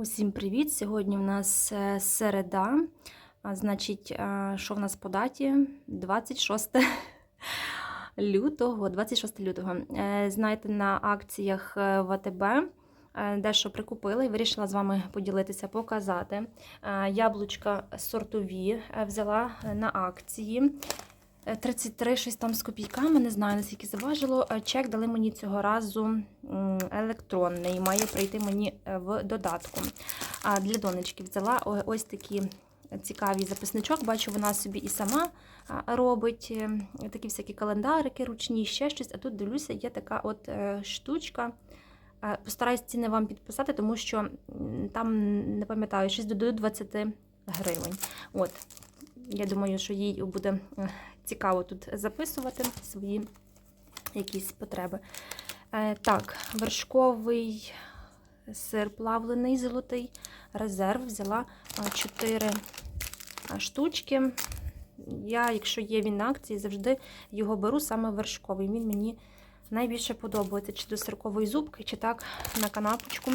Усім привіт! Сьогодні в нас е, середа. Значить, е, що в нас по даті? 26 лютого. 26 лютого. Е, Знаєте, на акціях в АТБ е, дещо прикупила і вирішила з вами поділитися, показати. Яблучка сортові взяла на акції. Е, 33 щось там з копійками, не знаю наскільки заважило. Е, Чек дали мені цього разу електронний, має прийти мені е, в додатку. А для донечки взяла ось такі цікаві записничок. Бачу, вона собі і сама робить е, такі всякі календарики, ручні, ще щось. А тут дивлюся, є така от е, штучка. Е, Постараюсь ціни вам підписати, тому що там не пам'ятаю, щось додаю 20 гривень. От. Я думаю, що їй буде е, цікаво тут записувати свої якісь потреби. Е, Так, вершковий сир плавлений золотий, резерв взяла 4 штучки. Я, якщо є він на акції, завжди його беру саме вершковий. Він мені найбільше подобається, чи до сиркової зубки, чи так на канапочку.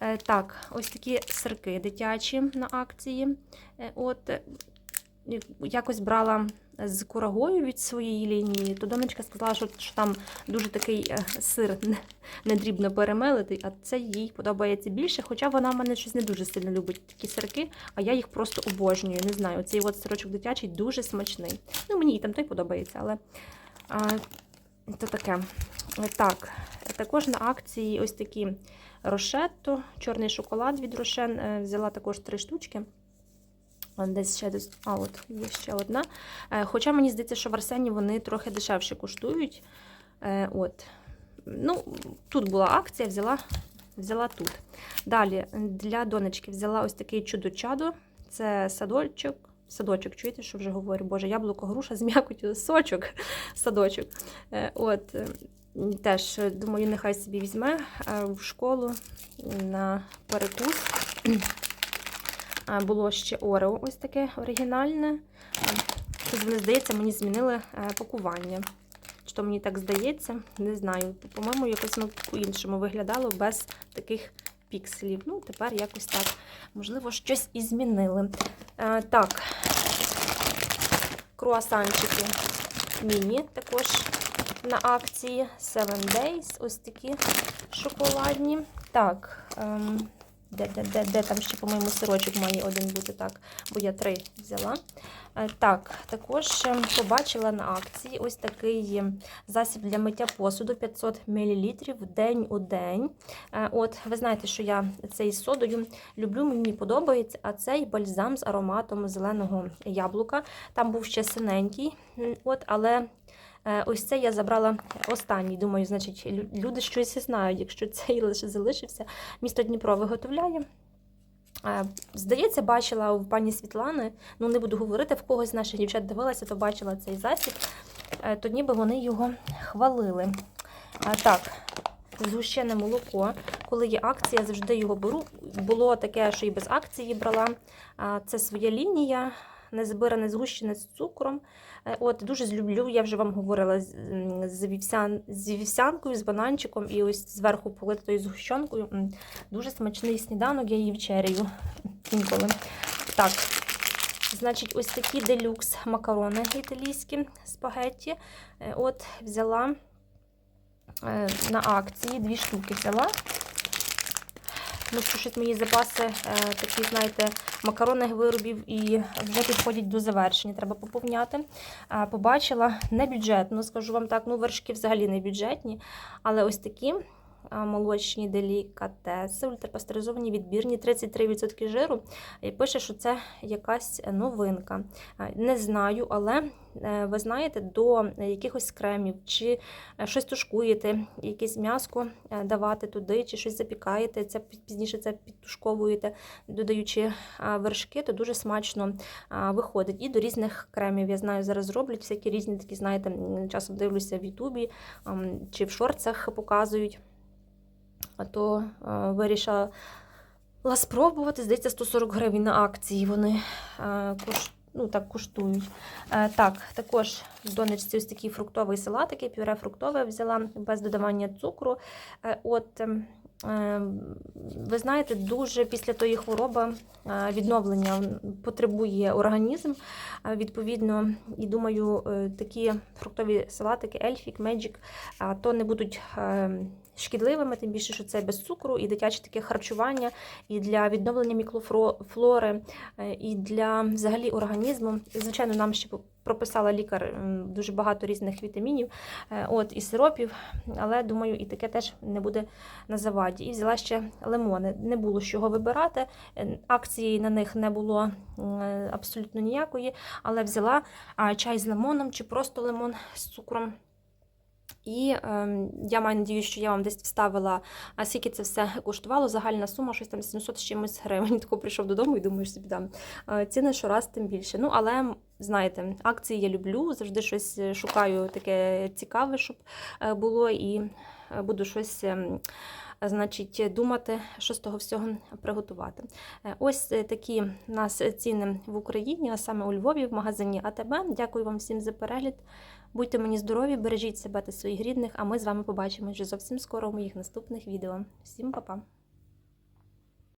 Е, Так, ось такі сирки дитячі на акції. Е, От е, якось брала з курагою від своєї лінії, то донечка сказала, що, що там дуже такий е, сир не- не дрібно перемелитий, а це їй подобається більше. Хоча вона в мене щось не дуже сильно любить такі сирки, а я їх просто обожнюю. Не знаю, цей от сирочок дитячий дуже смачний. Ну, мені і там той подобається, але а, то таке. Так, також на акції ось такі рошетто, чорний шоколад від Рошен. е, Взяла також три штучки. А, Десь ще десь, а от є ще одна. Е, Хоча мені здається, що в Арсені вони трохи дешевше коштують. Е, От. Ну, тут була акція, взяла, взяла тут. Далі для донечки взяла ось такий чудо-чадо. Це садочок. Садочок, чуєте, що вже говорю? Боже, яблуко, груша з м'якотю, сочок, садочок. Е, От, е, теж е, думаю, нехай собі візьме е, в школу на перекус. Було ще Орео ось таке оригінальне. Здається, мені змінили е, пакування. Чи то мені так здається, не знаю. По-моєму, якось воно по-іншому виглядало без таких пікселів. Ну, тепер якось так. Можливо, щось і змінили. Е, Так, круасанчики міні також на акції 7 Days. Ось такі шоколадні. Так, ем, де, де, де, де там ще, по-моєму, сирочок має один бути так, бо я три взяла. Е, Так, також ем, побачила на акції ось такий ем, засіб для миття посуду 500 мл день у день. Е, От, ви знаєте, що я цей з содою люблю, мені подобається, а цей бальзам з ароматом зеленого яблука. Там був ще синенький, от, але Ось це я забрала останній. Думаю, значить, люди щось знають, якщо цей лише залишився. Місто Дніпро виготовляє. Е, Здається, бачила у пані Світлани, ну не буду говорити, в когось з наших дівчат дивилася, то бачила цей засіб, Е, то ніби вони його хвалили. Так, згущене молоко. Коли є акція, завжди його беру. Було таке, що і без акції брала. Це своя лінія, незбиране згущене з цукром. Е, От, дуже люблю, я вже вам говорила з, вівсян, з вівсянкою, з бананчиком і ось зверху политою згущенкою. Дуже смачний сніданок, я її вечеряю інколи. Так, значить, ось такі делюкс макарони італійські спагетті. Е, От, взяла е, на акції дві штуки взяла. Ну, що щось мої запаси е, такі, знаєте, макаронних виробів і вже підходять до завершення. Треба поповняти. Е, побачила не бюджетно, скажу вам так, ну вершки взагалі не бюджетні, але ось такі молочні делікатеси, ультрапастеризовані відбірні, 33% жиру. І пише, що це якась новинка. Не знаю, але е, ви знаєте, до якихось кремів чи е, щось тушкуєте, якесь м'яско е, давати туди, чи щось запікаєте, це пі- пізніше це підтушковуєте, додаючи вершки, то дуже смачно виходить. І до різних кремів, я знаю, зараз роблять всякі різні такі, знаєте, часом дивлюся в Ютубі чи в шорцах показують. А то вирішила спробувати, здається, 140 гривень на акції вони а, кош- ну, так коштують. Е, Так, також в донечці ось такий фруктовий салат, такий пюре фруктове взяла без додавання цукру. Е, От ем, е, ви знаєте, дуже після тої хвороби е, відновлення потребує організм. Е, Відповідно, і думаю, е, такі фруктові салатики, ельфік, меджик, а, то не будуть шкідливими, тим більше, що це без цукру, і дитяче таке харчування, і для відновлення мікрофлори, і для взагалі організму. Звичайно, нам ще прописала лікар дуже багато різних вітамінів, е, от і сиропів, але думаю, і таке теж не буде на заваді. І взяла ще лимони. Не було з чого вибирати. е, Акції на них не було абсолютно ніякої, але взяла чай з лимоном чи просто лимон з цукром. І е, я маю надію, що я вам десь вставила, а скільки це все коштувало. Загальна сума, щось там 700 з чимось гривень. Тако прийшов додому і думаю, що собі дам. Е, ціни щораз тим більше. Ну, але знаєте, акції я люблю, завжди щось е, шукаю таке цікаве, щоб е, було, і е, буду щось. Значить, думати, що з того всього приготувати. Е, Ось е, такі нас ціни в Україні, а саме у Львові, в магазині АТБ. Дякую вам всім за перегляд. Будьте мені здорові, бережіть себе та своїх рідних, а ми з вами побачимо вже зовсім скоро у моїх наступних відео. Всім па-па!